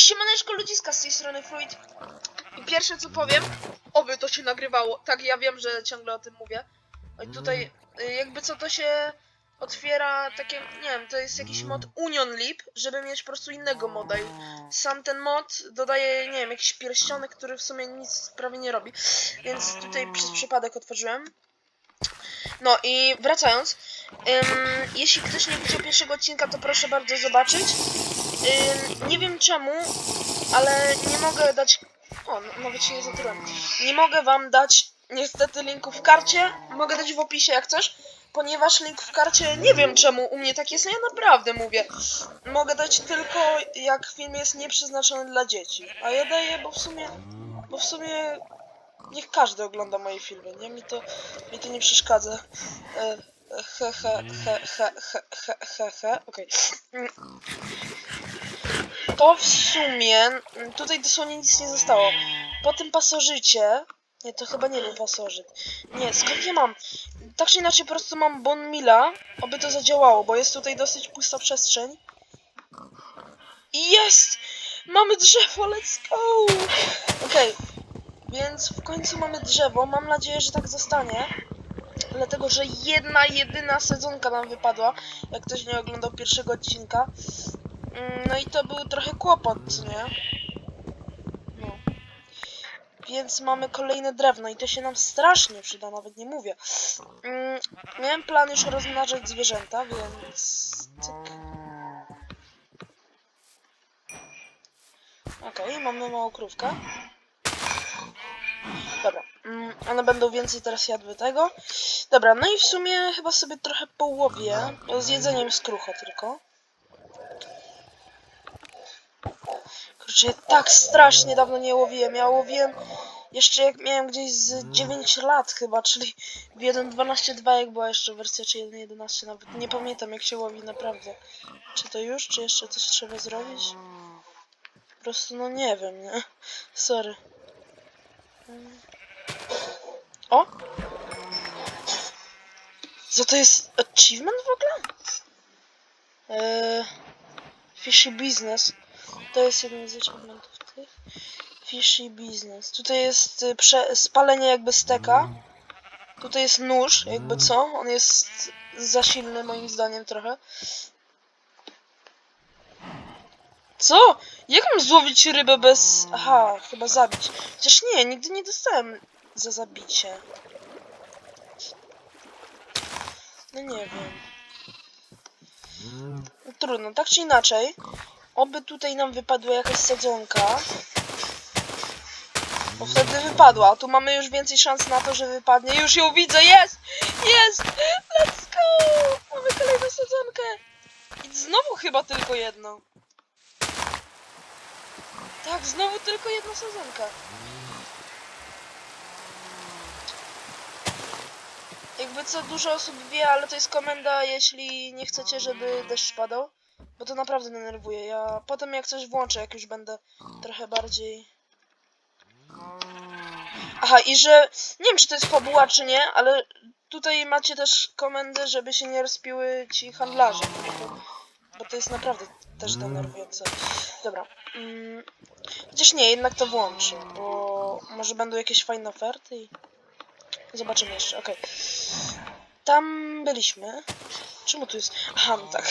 Siemaneczko ludziska z tej strony Fruit. I pierwsze co powiem, oby to się nagrywało. Tak, ja wiem, że ciągle o tym mówię. Oj, tutaj y, jakby co to się otwiera takie, nie wiem, to jest jakiś mod Union Lip, żeby mieć po prostu innego moda i sam ten mod dodaje, nie wiem, jakiś pierścionek, który w sumie nic prawie nie robi. Więc tutaj przez przypadek otworzyłem. No i wracając, ym, jeśli ktoś nie widział pierwszego odcinka, to proszę bardzo zobaczyć. Nie wiem czemu, ale nie mogę dać. O, nawet się nie zatrułem. Nie mogę wam dać niestety linku w karcie. Mogę dać w opisie jak coś, ponieważ link w karcie nie wiem czemu u mnie tak jest. No ja naprawdę mówię. Mogę dać tylko jak film jest nieprzeznaczony dla dzieci. A ja daję, bo w sumie. Bo w sumie. Niech każdy ogląda moje filmy, nie? Mi to, mi to nie przeszkadza. E, e, he, he, he, he, he, he, he, he. Okej. Mm. To w sumie mm, tutaj dosłownie nic nie zostało. Po tym pasożycie. Nie, to chyba nie był pasożyt. Nie, skąd ja mam? Tak czy inaczej po prostu mam Bon Mila, oby to zadziałało, bo jest tutaj dosyć pusta przestrzeń. I jest! Mamy drzewo, let's go! Okej, więc w końcu mamy drzewo. Mam nadzieję, że tak zostanie. Dlatego, że jedna, jedyna sezonka nam wypadła. Jak ktoś nie oglądał pierwszego odcinka. Mm, No i to był trochę kłopot, nie? No. Więc mamy kolejne drewno i to się nam strasznie przyda, nawet nie mówię. Mm, Miałem plan już rozmnażać zwierzęta, więc... Cyk. Okej, mamy małą krówkę. Dobra, mm, one będą więcej teraz jadły tego. Dobra, no i w sumie chyba sobie trochę połowię. Z jedzeniem z krucha tylko. Kurczę, tak strasznie dawno nie łowiłem. Ja łowiłem jeszcze jak miałem gdzieś z 9 lat chyba, czyli w 1.12.2 jak była jeszcze wersja, czy 1.11 nawet. Nie pamiętam jak się łowi naprawdę. Czy to już, czy jeszcze coś trzeba zrobić? Po prostu no nie wiem, nie? Sorry. Mm. O! Co to jest achievement w ogóle? Eee, fishy business. To jest jeden z achievementów tych. Fishy business. Tutaj jest y, spalenie jakby steka. Tutaj jest nóż, jakby co. On jest za silny moim zdaniem trochę. Co? Jak mam złowić rybę bez... Aha, chyba zabić. Chociaż nie, nigdy nie dostałem za zabicie. No nie wiem. No, trudno, tak czy inaczej. Oby tutaj nam wypadła jakaś sadzonka. Bo wtedy wypadła. Tu mamy już więcej szans na to, że wypadnie. Już ją widzę, jest! Jest! Let's go! Mamy kolejną sadzonkę. I znowu chyba tylko jedną. Tak, znowu tylko jedna sezonka. Jakby co dużo osób wie, ale to jest komenda, jeśli nie chcecie, żeby deszcz padał. Bo to naprawdę denerwuje. Ja potem jak coś włączę, jak już będę trochę bardziej... Aha, i że... Nie wiem, czy to jest fabuła, czy nie, ale tutaj macie też komendę, żeby się nie rozpiły ci handlarze. Bo to, jest naprawdę też denerwujące. Dobra. Mm, chociaż nie, jednak to włączę, bo może będą jakieś fajne oferty i... Zobaczymy jeszcze, okej. Tam byliśmy. Czemu tu jest... Aha, no tak.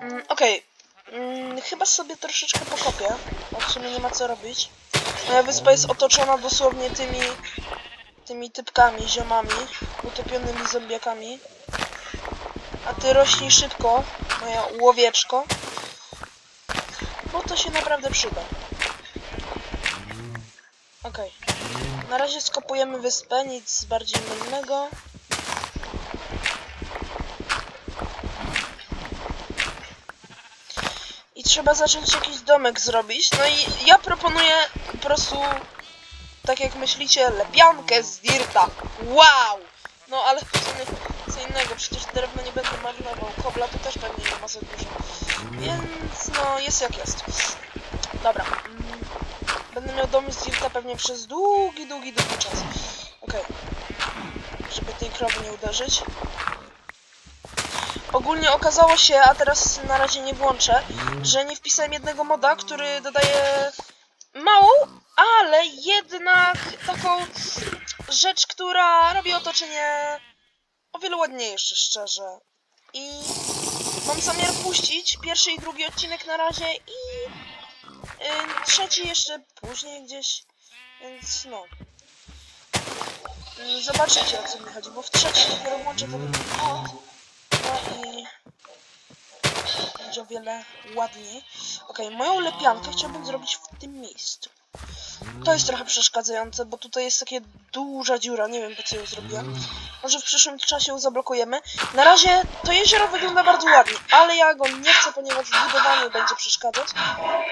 Mm, okej. Mm, chyba sobie troszeczkę pokopię, bo w sumie nie ma co robić. Moja wyspa jest otoczona dosłownie tymi... tymi typkami, ziomami, utopionymi zombiakami. A ty rośnij szybko, moja łowieczko. Bo to się naprawdę przyda. Okej. Na razie skopujemy wyspę, nic bardziej mylnego. Trzeba zacząć jakiś domek zrobić. No i ja proponuję po prostu, tak jak myślicie, lepiankę z dirta. Wow! No ale w sumie co innego, przecież drewno nie będę marnował. Kobla to też pewnie nie ma za dużo. Więc no, jest jak jest. Dobra. mm, Będę miał dom z dirta pewnie przez długi, długi, długi czas. Okej. Żeby tej krowy nie uderzyć. Ogólnie okazało się, a teraz na razie nie włączę, że nie wpisałem jednego moda, który dodaje małą, ale jednak taką rzecz, która robi otoczenie o wiele ładniejsze, szczerze. I mam zamiar puścić pierwszy i drugi odcinek na razie i y, trzeci jeszcze później gdzieś, więc no. Zobaczycie o co mi chodzi, bo w trzeci dopiero włączę ten mod. No i będzie o wiele ładniej. Okej, moją lepiankę chciałbym zrobić w tym miejscu. To jest trochę przeszkadzające, bo tutaj jest taka duża dziura, nie wiem po co ją zrobiłem. Może w przyszłym czasie ją zablokujemy. Na razie to jezioro wygląda bardzo ładnie, ale ja go nie chcę, ponieważ w budowaniu będzie przeszkadzać.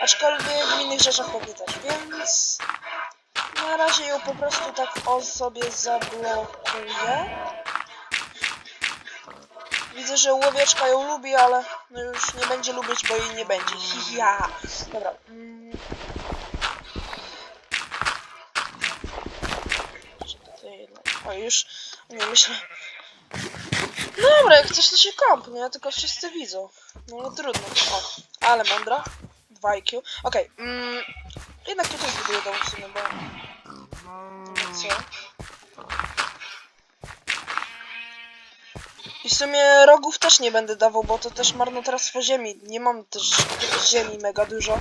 Aczkolwiek w innych rzeczach pewnie też, więc na razie ją po prostu tak o sobie zablokuję. Widzę, że łowieczka ją lubi, ale no już nie będzie lubić, bo jej nie będzie. Ja. Dobra. mm. O, już nie myślę. No dobra, jak chcesz to się kamp, nie? Tylko wszyscy widzą. No ale trudno. O, ale mądra. 2 IQ. Okej. mm, jednak tutaj zbuduję dom w sumie, bo... No co? I w sumie rogów też nie będę dawał, bo to też marnotrawstwo ziemi. Nie mam też ziemi mega dużo.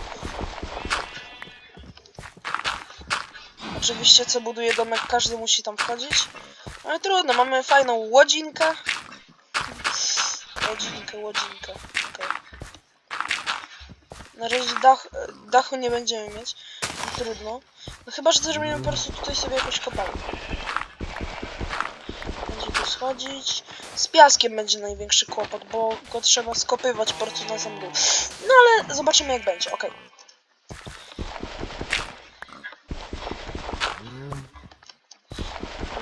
Oczywiście co buduje domek, każdy musi tam wchodzić. Ale trudno, mamy fajną łodzinkę. Łodzinkę, łodzinkę. okej. Na razie dach, dachu nie będziemy mieć. No, trudno. No chyba, że zrobimy po prostu tutaj sobie jakąś kopalnię. Będzie tu schodzić. Z piaskiem będzie największy kłopot, bo go trzeba skopywać po prostu na dół. No ale zobaczymy jak będzie, okej.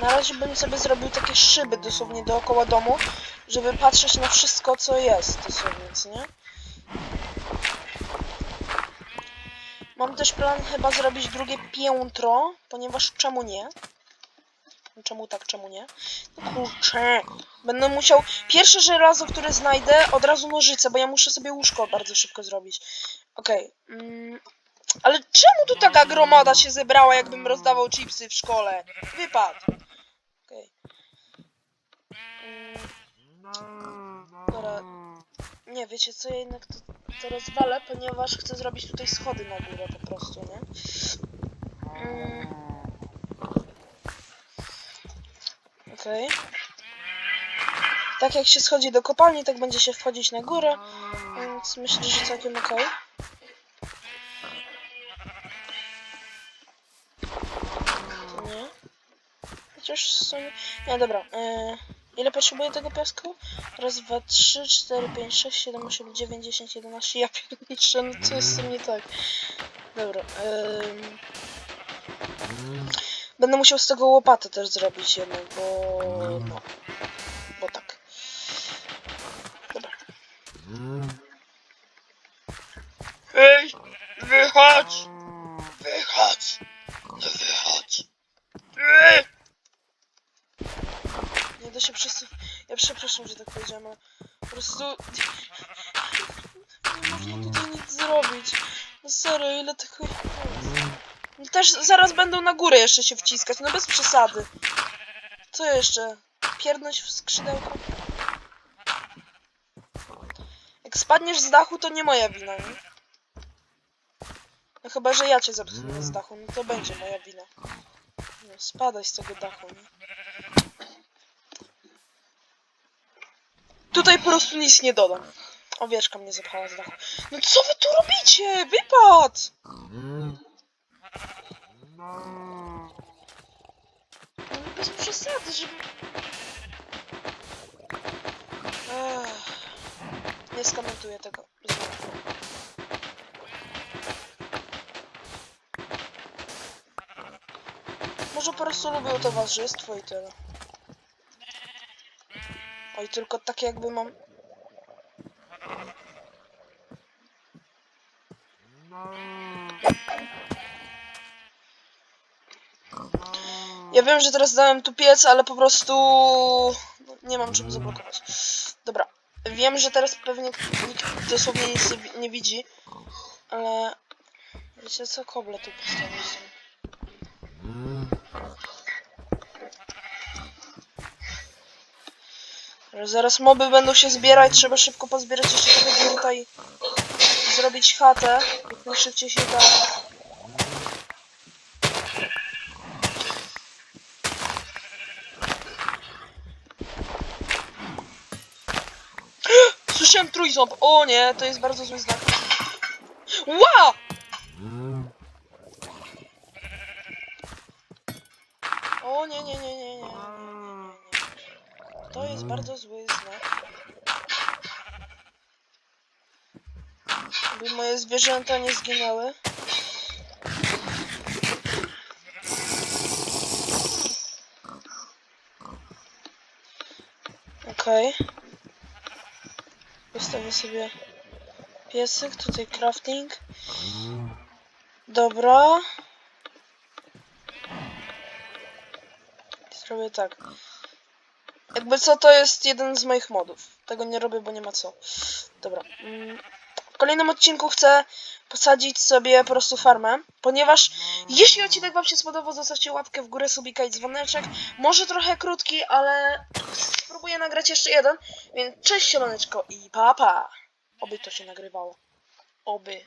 Na razie bym sobie zrobił takie szyby dosłownie dookoła domu, żeby patrzeć na wszystko co jest dosłownie, co nie? Mam też plan chyba zrobić drugie piętro, ponieważ czemu nie? Czemu tak, czemu nie? No kurczę. Będę musiał... Pierwsze żelazo, które znajdę, od razu nożyce, bo ja muszę sobie łóżko bardzo szybko zrobić. Okej. mm, Ale czemu tu taka gromada się zebrała, jakbym rozdawał chipsy w szkole? Wypad. Okej. Mm, Dobra. Nie, wiecie co, ja jednak to, to rozwalę, ponieważ chcę zrobić tutaj schody na górę po prostu, nie? Mm. Okej. Tak jak się schodzi do kopalni, tak będzie się wchodzić na górę, więc myślę, że całkiem okej. To nie. Chociaż w sumie... Nie, dobra. E, ile potrzebuję tego piasku? Raz, dwa, trzy, cztery, pięć, sześć, siedem, osiem, dziewięć, dziesięć, jedenaście. Ja pierniczę, no co jest z tym nie tak? Dobra. em. Będę musiał z tego łopatę też zrobić jedną, bo... No. Bo tak. Dobra. Hej! Wychodź! Wychodź! No wychodź! Ej! Nie da się przez... Ja przepraszam, że tak powiedziałem, ale po prostu... Nie można tutaj nic zrobić. No serio, ile tych... Też zaraz będą na górę jeszcze się wciskać, no bez przesady. Co jeszcze? Pierdnąć w skrzydełko? Jak spadniesz z dachu, to nie moja wina, nie? No chyba, że ja cię zepchnę z dachu, no to będzie moja wina. No, spadaj z tego dachu, nie? Tutaj po prostu nic nie dodam. Owieczka mnie zepchała z dachu. No co wy tu robicie? Wypad! No bez przesady, żeby... Ech, nie skomentuję tego. Może po prostu lubię towarzystwo i tyle. Oj, tylko takie jakby mam... Ja wiem, że teraz dałem tu piec, ale po prostu nie mam czym zablokować. Dobra. wiem, że teraz pewnie nikt dosłownie nic nie, wi- nie widzi, ale wiecie co, koble tu postawić. Zaraz moby będą się zbierać, trzeba szybko pozbierać jeszcze trochę i zrobić chatę, jak najszybciej się da. Słyszałem trójząb. O nie, to jest bardzo zły znak. Ła! O nie, nie, nie, nie, nie. To jest bardzo zły znak. By moje zwierzęta nie zginęły. Okej. Ustawię sobie piesyk, tutaj crafting. Dobra. Zrobię tak. Jakby co, to jest jeden z moich modów. Tego nie robię, bo nie ma co. Dobra. W kolejnym odcinku chcę posadzić sobie po prostu farmę, ponieważ jeśli odcinek wam się spodobał, zostawcie łapkę w górę, subika i dzwoneczek. Może trochę krótki, ale spróbuję nagrać jeszcze jeden. Więc cześć siemaneczko i papa. Pa. Oby to się nagrywało. Oby.